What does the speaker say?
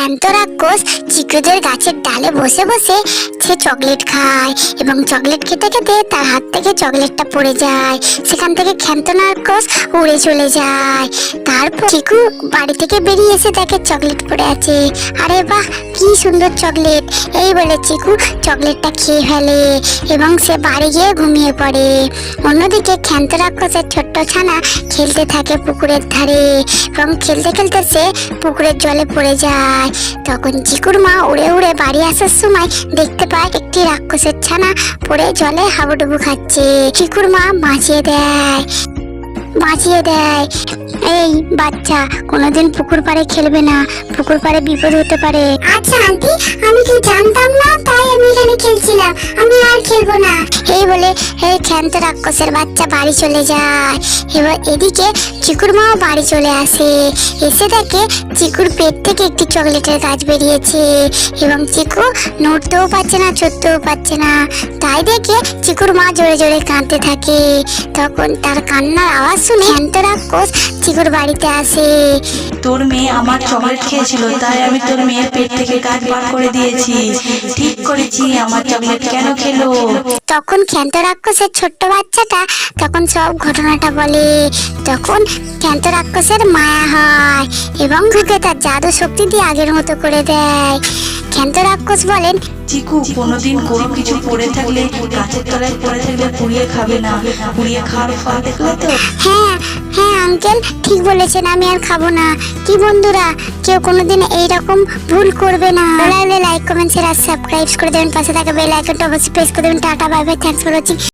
ক্ষান্ত রাক্ষস চিকুদের গাছের ডালে বসে বসে সে চকলেট খায় এবং চকলেট খেতে খেতে তার হাত থেকে চকলেটটা পড়ে যায়। সেখান থেকে ক্ষান্ত রাক্ষস উড়ে চলে যায়। তারপর চিকু বাড়ি থেকে বেরিয়ে এসে দেখে চকলেট পড়ে আছে। আরে বাহ, কি সুন্দর চকলেট। এই বলে চিকু চকলেটটা খেয়ে ফেলে এবং সে বাড়ি গিয়ে ঘুমিয়ে পড়ে। অন্যদিকে ক্ষান্ত রাক্ষসের ছোট্ট ছানা খেলতে থাকে পুকুরের ধারে এবং খেলতে খেলতে সে পুকুরের জলে পড়ে যায়। তখন চিকুর মা উড়ে উড়ে বাড়ি আসার সময় দেখতে পায় একটি রাক্ষসের ছানা পড়ে জলে হাবুডুবু খাচ্ছে। চিকুর মা বাঁচিয়ে দেয় বাঁচিয়ে দেয়। এই বাচ্চা কোনোদিন পুকুর পাড়ে খেলবে না, পুকুর পাড়ে বিপদ হতে পারে। আচ্ছা আন্টি, আমি কি জানতাম না? এই বলে এই ক্ষান্ত রাক্ষসের বাচ্চা, বাড়ি চলে যায়। এবার এদিকে চিকুর মাও বাড়ি চলে আসে। এসে দেখে চিকুর পেট থেকে একটি চকলেটের গাছ বেরিয়েছে এবং চিকু নড়তেও পারছে না, চড়তেও পারছে না। তাই দেখে চিকুর মা জোরে জোরে কাঁদতে থাকে। তখন তার কান্নার আওয়াজ শুনে ক্ষান্ত রাক্ষস চিকুর বাড়িতে আসে। তোর মেয়ে আমার চকলেট খেয়েছিল, তাই আমি তোর মেয়ের পেট থেকে কাজ বার করে দিয়েছি। ঠিক করেছি আমার চকলেট কেন খেলো? তখন ক্ষান্ত রাক্ষসের ছোট্ট বাচ্চাটা তখন সব ঘটনাটা বলে। তখন ক্ষান্ত রাক্ষসের মায়া হয় এবং ঢুকে তার জাদু শক্তি দিয়ে আগের মতো করে দেয়। ক্ষান্ত রাক্ষস বলেন চিকু কোনোদিন কোনো কিছু পড়ে থাকলে গাছের তলায় পড়ে থাকলে পুড়িয়ে খাবে না পুড়িয়ে খাওয়ার দেখলে তো? হ্যাঁ হ্যাঁ আঙ্কেল ঠিক বলেছেন আমি আর খাব না। কি বন্ধুরা কেউ কোনোদিন এইরকম ভুল করবে না। লাইক কমেন্ট শেয়ার সাবস্ক্রাইব করে দেবেন। পাশে থাকা বেল আইকনটা অবশ্যই প্রেস করে দেবেন। Tata bye bye thanks for watching